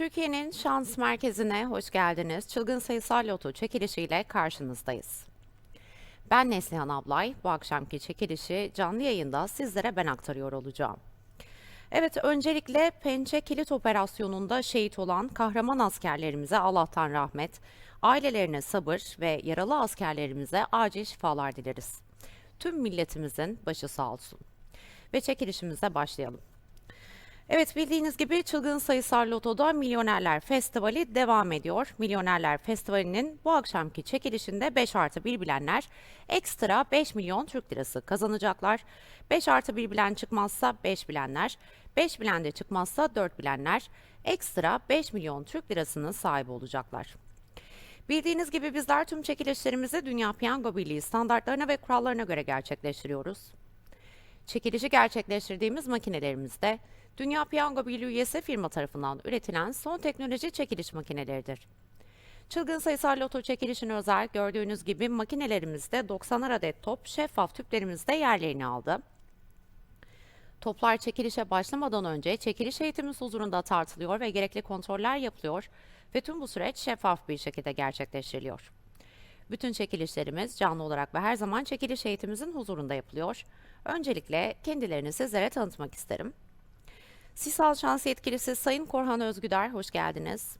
Türkiye'nin şans merkezine hoş geldiniz. Çılgın sayısal loto çekilişiyle karşınızdayız. Ben Neslihan Ablay. Bu akşamki çekilişi canlı yayında sizlere ben aktarıyor olacağım. Evet, öncelikle Pençe Kilit Operasyonu'nda şehit olan kahraman askerlerimize Allah'tan rahmet, ailelerine sabır ve yaralı askerlerimize acil şifalar dileriz. Tüm milletimizin başı sağ olsun. Ve çekilişimize başlayalım. Evet bildiğiniz gibi Çılgın Sayısal Loto'da Milyonerler Festivali devam ediyor. Milyonerler Festivali'nin bu akşamki çekilişinde 5 artı 1 bilenler ekstra 5 milyon Türk lirası kazanacaklar. 5 artı 1 bilen çıkmazsa 5 bilenler, 5 bilen de çıkmazsa 4 bilenler ekstra 5 milyon Türk lirasının sahibi olacaklar. Bildiğiniz gibi bizler tüm çekilişlerimizi Dünya Piyango Birliği standartlarına ve kurallarına göre gerçekleştiriyoruz. Çekilişi gerçekleştirdiğimiz makinelerimizde Dünya Piyango Birliği üyesi firma tarafından üretilen son teknoloji çekiliş makineleridir. Çılgın sayısal loto çekilişine özel gördüğünüz gibi makinelerimizde 90'ar adet top şeffaf tüplerimizde yerlerini aldı. Toplar çekilişe başlamadan önce çekiliş eğitimiz huzurunda tartılıyor ve gerekli kontroller yapılıyor ve tüm bu süreç şeffaf bir şekilde gerçekleştiriliyor. Bütün çekilişlerimiz canlı olarak ve her zaman çekiliş eğitimimizin huzurunda yapılıyor. Öncelikle kendilerini sizlere tanıtmak isterim. Sisal Şans Yetkilisi Sayın Korhan Özgüder, hoş geldiniz.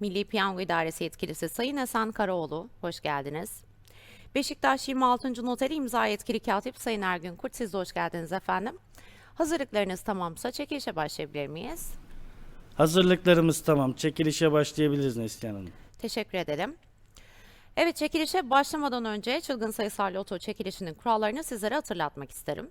Milli Piyango İdaresi Yetkilisi Sayın Esen Karaoğlu, hoş geldiniz. Beşiktaş 26. Noteri İmza Yetkili Katip Sayın Ergün Kurt, siz de hoş geldiniz efendim. Hazırlıklarınız tamamsa çekilişe başlayabilir miyiz? Hazırlıklarımız tamam. Çekilişe başlayabiliriz Neslihan Hanım. Teşekkür ederim. Evet çekilişe başlamadan önce çılgın sayısal loto çekilişinin kurallarını sizlere hatırlatmak isterim.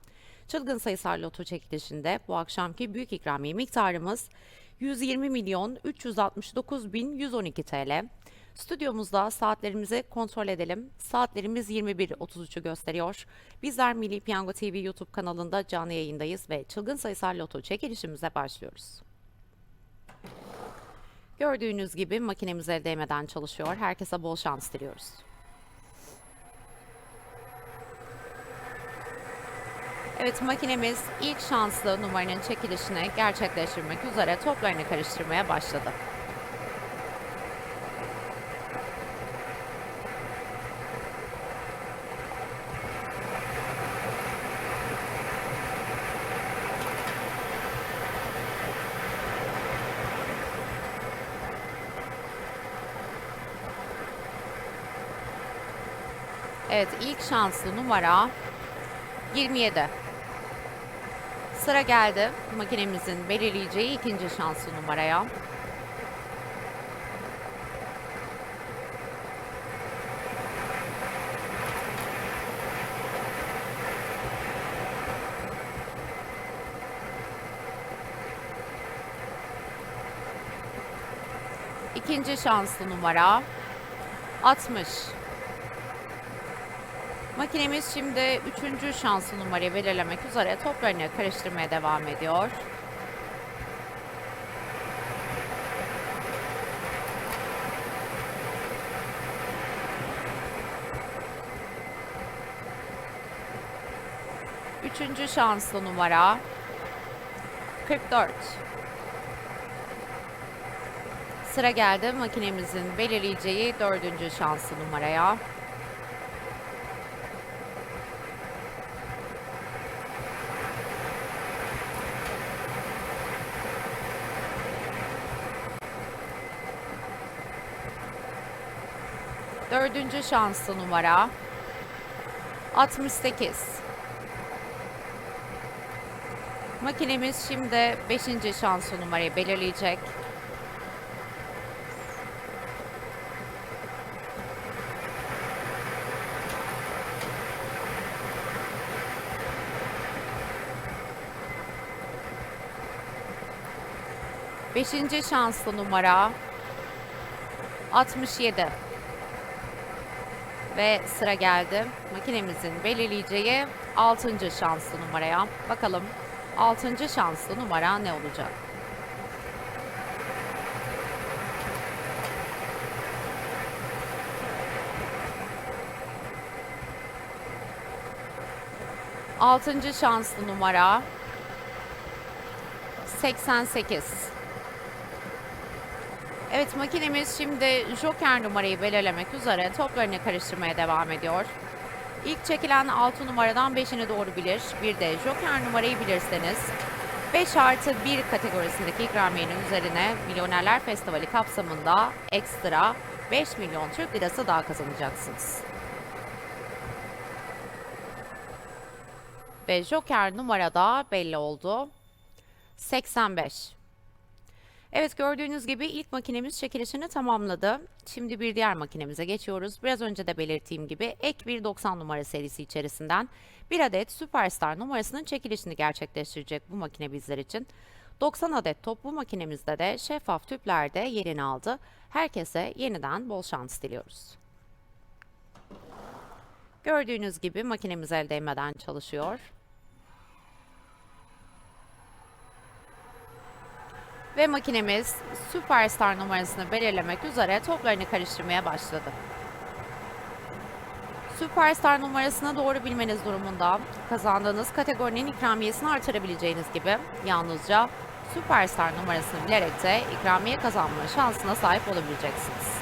Çılgın sayısal loto çekilişinde bu akşamki büyük ikramiye miktarımız 120 milyon 369 bin 112 TL. Stüdyomuzda saatlerimizi kontrol edelim. Saatlerimiz 21.33'ü gösteriyor. Bizler Milli Piyango TV YouTube kanalında canlı yayındayız ve çılgın sayısal loto çekilişimize başlıyoruz. Gördüğünüz gibi makinemiz el değmeden çalışıyor. Herkese bol şans diliyoruz. Evet makinemiz ilk şanslı numaranın çekilişini gerçekleştirmek üzere toplarını karıştırmaya başladı. Evet ilk şanslı numara 27. Sıra geldi makinemizin belirleyeceği ikinci şanslı numaraya. İkinci şanslı numara 60. Makinemiz şimdi üçüncü şanslı numarayı belirlemek üzere toplarını karıştırmaya devam ediyor. Üçüncü şanslı numara 44. Sıra geldi makinemizin belirleyeceği dördüncü şanslı numaraya. Dördüncü şanslı numara 68. Makinemiz şimdi 5. şanslı numarayı belirleyecek. Beşinci şanslı numara 67. Ve sıra geldi makinemizin belirleyeceği 6. şanslı numaraya. Bakalım 6. şanslı numara ne olacak? Altıncı şanslı numara 88. Evet makinemiz şimdi Joker numarayı belirlemek üzere toplarını karıştırmaya devam ediyor. İlk çekilen 6 numaradan 5'ini doğru bilir. Bir de Joker numarayı bilirseniz 5 artı 1 kategorisindeki ikramiyenin üzerine Milyonerler Festivali kapsamında ekstra 5 milyon Türk lirası daha kazanacaksınız. Ve Joker numarada belli oldu. 85. Evet gördüğünüz gibi ilk makinemiz çekilişini tamamladı. Şimdi bir diğer makinemize geçiyoruz. Biraz önce de belirttiğim gibi ek bir 90 numara serisi içerisinden bir adet Superstar numarasının çekilişini gerçekleştirecek bu makine bizler için. 90 adet top bu makinemizde de şeffaf tüplerde yerini aldı. Herkese yeniden bol şans diliyoruz. Gördüğünüz gibi makinemiz el değmeden çalışıyor. Ve makinemiz Superstar numarasını belirlemek üzere toplarını karıştırmaya başladı. Superstar numarasını doğru bilmeniz durumunda kazandığınız kategorinin ikramiyesini artırabileceğiniz gibi yalnızca Superstar numarasını bilerek de ikramiye kazanma şansına sahip olabileceksiniz.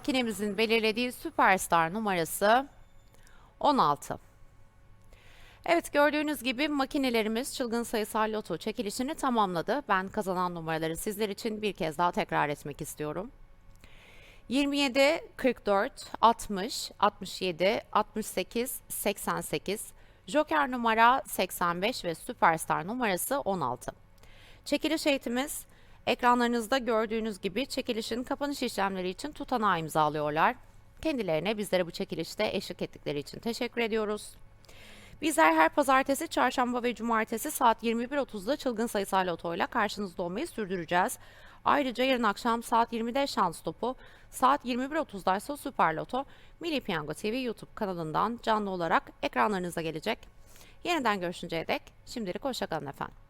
Makinemizin belirlediği Superstar numarası 16. Evet gördüğünüz gibi makinelerimiz çılgın sayısal loto çekilişini tamamladı. Ben kazanan numaraları sizler için bir kez daha tekrar etmek istiyorum. 27, 44, 60, 67, 68, 88, Joker numara 85 ve Superstar numarası 16. Çekiliş eğitimiz ekranlarınızda gördüğünüz gibi çekilişin kapanış işlemleri için tutanağı imzalıyorlar. Kendilerine bizlere bu çekilişte eşlik ettikleri için teşekkür ediyoruz. Bizler her pazartesi, çarşamba ve cumartesi saat 21.30'da çılgın sayısal lotoyla karşınızda olmayı sürdüreceğiz. Ayrıca yarın akşam saat 20'de şans topu, saat 21.30'da ise Süper Loto, Milli Piyango TV YouTube kanalından canlı olarak ekranlarınıza gelecek. Yeniden görüşünceye dek şimdilik hoşçakalın efendim.